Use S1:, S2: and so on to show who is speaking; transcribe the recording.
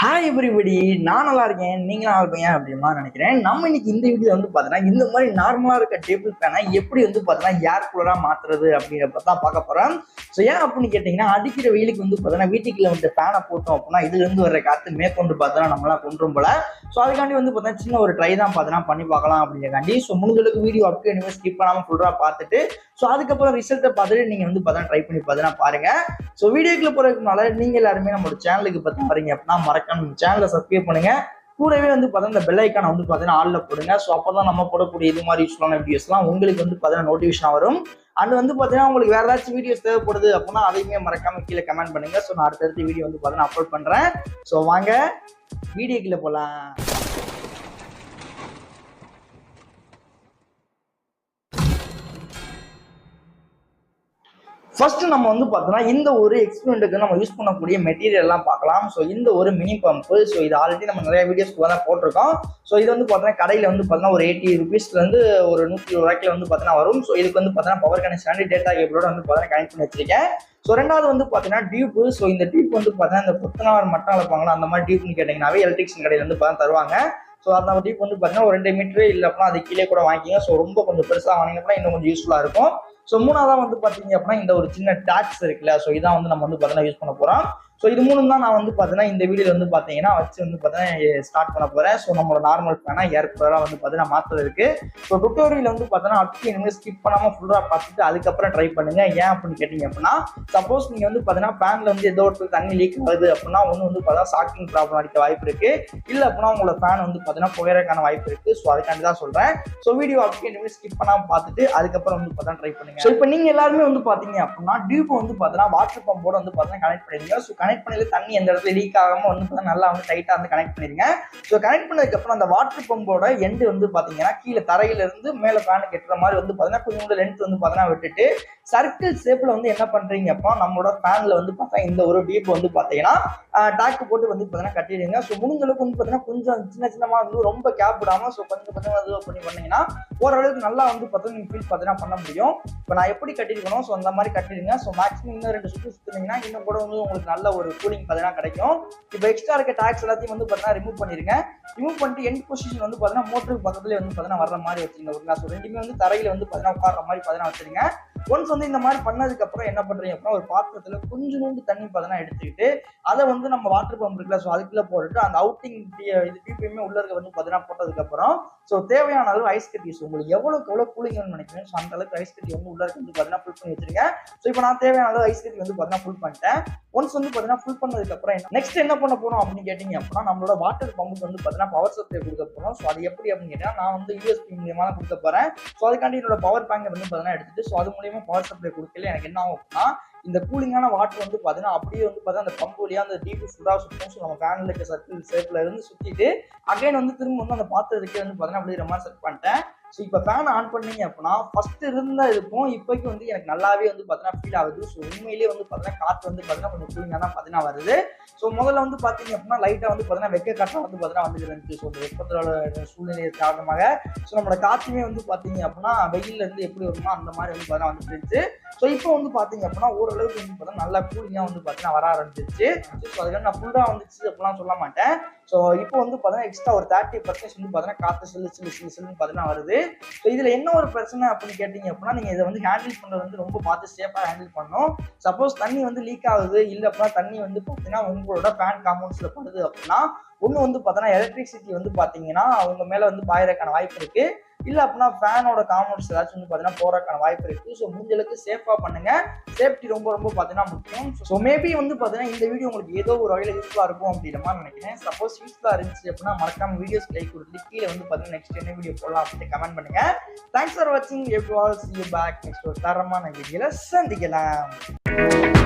S1: Hi everybody நான் நல்லா இருக்கேன். நீங்க நல்லா இருப்பீங்க அப்படிமா நினைக்கிறேன். நம்ம இன்னைக்கு இந்த வீடியோ வந்து பார்த்தீங்கன்னா இந்த மாதிரி நார்மலாக இருக்க டேபிள் ஃபேனை எப்படி வந்து பார்த்தீங்கன்னா ஏர் கூலராக மாற்றுறது அப்படிங்கிறப்ப தான் பார்க்க போகிறோம் ஸோ ஏன் அப்படின்னு கேட்டிங்கன்னா அடிக்கிற வெயிலுக்கு வந்து பார்த்தீங்கன்னா வீட்டுக்குள்ள வந்து ஃபேனை போட்டோம் அப்படின்னா இதுலேருந்து வர காற்று மேற்கொண்டு பார்த்தோன்னா நம்மளாம் கொண்டுரும் போல ஸோ அதுக்காண்டி வந்து பார்த்தீங்கன்னா சின்ன ஒரு ட்ரை தான் பார்த்தீங்கன்னா பண்ணி பார்க்கலாம் அப்படிங்கிறக்காண்டி ஸோ முடிஞ்சளவுக்கு வீடியோ அப்படியே இனிமேல் ஸ்கிப் பண்ணாமல் ஃபுல்லாக பார்த்துட்டு ஸோ அதுக்கப்புறம் ரிசல்ட்டை பார்த்துட்டு நீங்கள் வந்து பார்த்தா ட்ரை பண்ணி பார்த்தீங்கன்னா பாருங்கள் ஸோ வீடியோக்குள்ள போகிறதுக்கு நீங்கள் எல்லாருமே நம்மளோட சேனலுக்கு பார்த்து வரீங்க அப்படின்னா மறக்காம சேனலை சப்ஸ்கிரைப் பண்ணுங்கள் கூடவே வந்து பார்த்தீங்கன்னா இந்த பெல் ஐக்கானை வந்து பார்த்தீங்கன்னா ஆளில் போடுங்க. ஸோ அப்போ தான் நம்ம போடக்கூடிய இது மாதிரி யூஸ்ஃபுல்லான வீடியோஸ்லாம் உங்களுக்கு வந்து பார்த்தீங்கன்னா நோட்டிஃபிகேஷன் வரும். அண்ட் வந்து பார்த்தீங்கன்னா உங்களுக்கு வேறு ஏதாச்சும் வீடியோஸ் தேவைப்படுது அப்படின்னா அதையுமே மறக்காம கீழே கமெண்ட் பண்ணுங்க. ஸோ நான் அடுத்தடுத்த வீடியோ வந்து பார்த்தீங்கன்னா அப்லோட் பண்ணுறேன் ஸோ வாங்க வீடியோக்குள்ள போகலாம் ஃபர்ஸ்ட் நம்ம வந்து பார்த்தோம்னா இந்த ஒரு எக்ஸ்பிரிமெண்ட்டுக்கு நம்ம யூஸ் பண்ணக்கூடிய மெட்டீரியல்லாம் பார்க்கலாம். ஸோ இந்த ஒரு மினி பம்ப் ஸோ இது ஆல்ரெடி நம்ம நிறைய வீடியோஸ் தான் போட்டிருக்கோம். ஸோ இது வந்து பார்த்தீங்கன்னா கடையில் வந்து பார்த்தீங்கன்னா ஒரு எயிட்டி ருபீஸ்லேருந்து ஒரு நூற்றி ஒரு வந்து பார்த்தீங்கன்னா வரும். ஸோ இதுக்கு வந்து பார்த்தீங்கன்னா பவர் கனெக்ஷன் டேட்டா கேபிளோட வந்து பார்த்தீங்கன்னா கனெக்ட் பண்ணி வச்சிருக்கேன். ஸோ ரெண்டாவது வந்து பார்த்தீங்கன்னா டியூப் ஸோ இந்த டியூப் வந்து பார்த்தீங்கன்னா இந்த புத்தனார் மட்டம் வைப்பாங்களா அந்த மாதிரி டியூப்னு கேட்டிங்கனாவே எலக்ட்ரிக்ஷன் கடையில் வந்து பார்த்தா தருவாங்க. ஸோ அந்த டீப் வந்து பார்த்தீங்கன்னா ஒரு ரெண்டு மீட்டர் இல்லை அப்படின்னா அது கீழே கூட வாங்கிங்க ஸோ ரொம்ப கொஞ்சம் பெருசாக வாங்கினீங்க அப்படின்னா இன்னும் கொஞ்சம் யூஸ்ஃபுல்லாக இருக்கும். ஸோ மூணாவதாக வந்து பார்த்தீங்க அப்படின்னா இந்த ஒரு சின்ன டாக்ஸ் இருக்குல்ல ஸோ இதான் வந்து நம்ம வந்து பார்த்தீங்கன்னா யூஸ் பண்ண போகிறோம் ஸோ இது மூணு தான் நான் வந்து பார்த்தீங்கன்னா இந்த வீடியோவில் வந்து பார்த்தீங்கன்னா வச்சு வந்து பார்த்தீங்கன்னா ஸ்டார்ட் பண்ண போகிறேன் ஸோ நம்மளோட நார்மல் ஃபேனாக ஏர் கூலராக வந்து பார்த்தீங்கன்னா மாற்றுறதுக்கு ஸோ டுட்டோரியல் வந்து பார்த்தீங்கன்னா அப்படி இனிமேல் ஸ்கிப் பண்ணாமல் ஃபுல்லாக பார்த்துட்டு அதுக்கப்புறம் ட்ரை பண்ணுங்கள் ஏன் அப்படின்னு கேட்டிங்க அப்படின்னா சப்போஸ் நீங்கள் வந்து பார்த்தீங்கன்னா ஃபேனில் வந்து ஏதோ ஒரு தண்ணி லீக் ஆகுது அப்படின்னா ஒன்று வந்து பார்த்தீங்கன்னா ஷாக்கிங் ப்ராப்ளம் அடிக்க வாய்ப்பு இருக்குது இல்லை அப்படின்னா உங்களோட ஃபேன் வந்து பார்த்தீங்கன்னா புயறதுக்கான வாய்ப்பு இருக்குது ஸோ அதுக்காண்டி தான் சொல்கிறேன் ஸோ வீடியோ அப்படியே இனிமேல் ஸ்கிப் பண்ணாமல் பார்த்துட்டு அதுக்கப்புறம் வந்து பார்த்தீங்கன்னா ட்ரை பண்ணுங்கள் ஸோ இப்போ நீங்கள் எல்லாருமே வந்து பார்த்தீங்க அப்படின்னா டியூப் வந்து பார்த்தீங்கன்னா வாட்டர் பம்போட வந்து பார்த்தீங்கன்னா கனெக்ட் பண்ணிடுங்க ஸோ கனெக்ட் பண்ணி தண்ணி எந்த இடத்துல லீக் ஆகாம வந்து நல்லா வந்து டைட்டாக வந்து கனெக்ட் பண்ணிருங்க. ஸோ கனெக்ட் பண்ணதுக்கப்புறம் அந்த வாட்டர் பம்போட எண்டு வந்து பார்த்தீங்கன்னா கீழே தரையிலிருந்து மேலே ஃபேனுக்கு எட்டுற மாதிரி வந்து பார்த்தீங்கன்னா கொஞ்சம் லென்த் வந்து பார்த்தீங்கன்னா விட்டுட்டு சர்க்கிள் ஷேப்பில் வந்து என்ன பண்ணுறீங்க அப்போ நம்மளோட ஃபேனில் வந்து பார்த்தா இந்த ஒரு டீப் வந்து பார்த்தீங்கன்னா டாக்கு போட்டு வந்து பார்த்தீங்கன்னா கட்டிடுங்க. ஸோ முடிஞ்ச அளவுக்கு வந்து பார்த்தீங்கன்னா கொஞ்சம் சின்ன சின்னமாக வந்து ரொம்ப கேப் விடாமல் ஸோ கொஞ்சம் கொஞ்சம் இது பண்ணி பண்ணீங்கன்னா ஓரளவுக்கு நல்லா வந்து பார்த்தீங்கன்னா நீங்கள் ஃபீல் பார்த்தீங்கன்னா பண்ண முடியும். இப்போ நான் எப்படி கட்டிருக்கணும் ஸோ அந்த மாதிரி கட்டிடுங்க. ஸோ மேக்ஸிமம் இன்னும் ரெண்டு சுற்று சுற்றுனீங்கன்னா இன்னும் கூட வந்து உங்களுக்கு நல்ல ஒரு கூலிங் பார்த்தீங்கன்னா கிடைக்கும். இப்போ எக்ஸ்ட்ரா இருக்க டாக்ஸ் எல்லாத்தையும் வந்து பார்த்தீங்கன்னா ரிமூவ் பண்ணிருங்க. ரிமூவ் பண்ணிட்டு எண்ட் பொசிஷன் வந்து பார்த்தீங்கன்னா மோட்டருக்கு பக்கத்துலேயே வந்து பார்த்தீங்கன்னா வர்ற மாதிரி வச்சுருங்க ஒரு ஸோ ரெண்டுமே வந்து தரையில் வந்து பார்த்தீங்கன்னா உட்கார மாதிரி பார்த்தீங்கன்னா வச்சுருங்க. ஒன்ஸ் வந்து இந்த மாதிரி பண்ணதுக்கப்புறம் என்ன பண்ணுறீங்க அப்படின்னா ஒரு பாத்திரத்தில் கொஞ்சோண்டு தண்ணி பார்த்தீங்கன்னா எடுத்துக்கிட்டு அதை வந்து நம்ம வாட்டர் பம்ப் இருக்குல்ல ஸோ அதுக்குள்ளே போட்டுட்டு அந்த அவுட்டிங் இது டிபிஎம்மே உள்ள இருக்க வந்து பார்த்தீங்கன்னா போட்டதுக்கப்புறம் ஸோ தேவையான அளவு ஐஸ் கட்டிஸ் உங்களுக்கு எவ்வளோக்கு எவ்வளோ கூலிங் நினைக்கிறேன் ஸோ அந்த அளவுக்கு ஐஸ் கட்டி வந்து உள்ள இருக்க வந்து பார்த்தீங்கன்னா ஃபுல் பண்ணி வச்சிருக்கேன் ஸோ இப்போ நான் தேவையான அளவு ஐஸ் கட்டி வந்து பார்த்தீங்கன்னா ஃபுல் பண்ணிட்டேன். ஒன்ஸ் வந்து பார்த்தீங்கன்னா ஃபுல் பண்ணதுக்கப்புறம் என்ன? நெக்ஸ்ட் என்ன பண்ண போறோம் அப்படின்னு கேட்டீங்க அப்படின்னா நம்மளோட வாட்டர் பம்புக்கு வந்து பார்த்தீங்கன்னா பவர் சப்ளை கொடுக்க போகிறோம் ஸோ அது எப்படி அப்படின்னு கேட்டால் நான் வந்து யூஎஸ்பி மூலியமாக தான் கொடுக்க போகிறேன் ஸோ அதுக்காண்டி என்னோட பவர் பேங்கை வந்து பார்த்தீங்கன்னா எடுத்துட்டு ஸோ அது மூலியமாக பவர் சப்ளை கொடுக்கல எனக்கு என்ன ஆகும் அப்படின்னா இந்த கூலிங்கான வாட்டர் வந்து பார்த்தீங்கன்னா அப்படியே வந்து பார்த்தீங்கன்னா அந்த பம்பு வழியாக அந்த டீப்பு ஃபுல்லாக சுற்றும் ஸோ நம்ம ஃபேனில் இருக்க சர்க்கிள் ஷேப்பில் இருந்து சுற்றிட்டு அகைன் வந்து திரும்ப வந்து அந்த பாத்திரத்துக்கே வந்து பார்த்தீங்கன்னா அப்படியே ரொம்ப செட் பண்ணிட்டேன். ஸோ இப்போ ஃபேன் ஆன் பண்ணீங்க அப்படின்னா ஃபர்ஸ்ட் இருந்த இதுக்கும் இப்போக்கு வந்து எனக்கு நல்லாவே வந்து பார்த்தீங்கன்னா ஃபீல் ஆகுது. ஸோ உண்மையிலேயே வந்து பார்த்தீங்கன்னா காற்று வந்து பார்த்தீங்கன்னா கொஞ்சம் கூலிங்காக தான் பார்த்தீங்கன்னா வருது. ஸோ முதல்ல வந்து பார்த்தீங்க அப்படின்னா லைட்டாக வந்து பார்த்தீங்கன்னா வெக்க காற்றாக வந்து பார்த்தீங்கன்னா வந்துட்டு இருந்துச்சு. ஸோ இந்த வெப்பத்தோட சூழ்நிலை காரணமாக. ஸோ நம்மளோட காற்றுமே வந்து பார்த்தீங்க அப்படின்னா வெயிலில் இருந்து எப்படி வருமோ அந்த மாதிரி வந்து பார்த்தீங்கன்னா வந்துட்டு இருந்துச்சு. ஸோ இப்போ வந்து பார்த்தீங்க அப்படின்னா ஓரளவுக்கு வந்து பார்த்தீங்கன்னா நல்லா கூலிங்காக வந்து பார்த்தீங்கன்னா வர ஆரம்பிச்சிருச்சு. ஸோ அதுக்கு நான் ஃபுல்லாக வந்துச்சு அப்படிலாம் சொல்ல மாட்டேன். ஸோ இப்போ வந்து பார்த்தீங்கன்னா எக்ஸ்ட்ரா ஒரு தேர்ட்டி பர்சன்டேஜ் வந்து பார்த்தீங்கன்னா காற்று சில்லு சில்லு சில்லு சில்லுன்னு பார்த்தீங்கன்னா வருது. ஸோ இதில் என்ன ஒரு பிரச்சனை அப்படின்னு கேட்டிங்க அப்படின்னா நீங்கள் இதை வந்து ஹேண்டில் பண்ணுறது வந்து ரொம்ப பார்த்து சேஃபாக ஹேண்டில் பண்ணணும். சப்போஸ் தண்ணி வந்து லீக் ஆகுது இல்லை அப்படின்னா தண்ணி வந்து பார்த்தீங்கன்னா உங்களோட ஃபேன் காம்பவுண்ட்ஸில் படுது அப்படின்னா ஒன்று வந்து பார்த்தோன்னா எலக்ட்ரிசிட்டி வந்து பார்த்தீங்கன்னா அவங்க மேலே வந்து பாயறதுக்கான வாய்ப்பு இருக்குது இல்லை அப்படின்னா ஃபேனோட காம்பவுண்ட்ஸ் ஏதாச்சும் வந்து பார்த்தீங்கன்னா போறதுக்கான வாய்ப்பு இருக்கு. ஸோ முடிஞ்ச அளவுக்கு சேஃபாக பண்ணுங்க. சேஃப்டி ரொம்ப ரொம்ப பார்த்தீங்கன்னா முக்கியம். ஸோ மேபி வந்து பார்த்தீங்கன்னா இந்த வீடியோ உங்களுக்கு ஏதோ ஒரு வகையில் யூஸ்ஃபுல்லாக இருக்கும் அப்படின்ற மாதிரி நினைக்கிறேன். சப்போஸ் யூஸ்ஃபுல்லாக இருந்துச்சு அப்படின்னா மறக்காம வீடியோஸ் லைக் கொடுத்து கீழே வந்து பார்த்தீங்கன்னா நெக்ஸ்ட் என்ன வீடியோ போடலாம் அப்படின்னு கமெண்ட் பண்ணுங்க. தேங்க்ஸ் ஃபார் வாட்சிங் every all see you back next ஒரு தரமான வீடியோவில் சந்திக்கலாம்.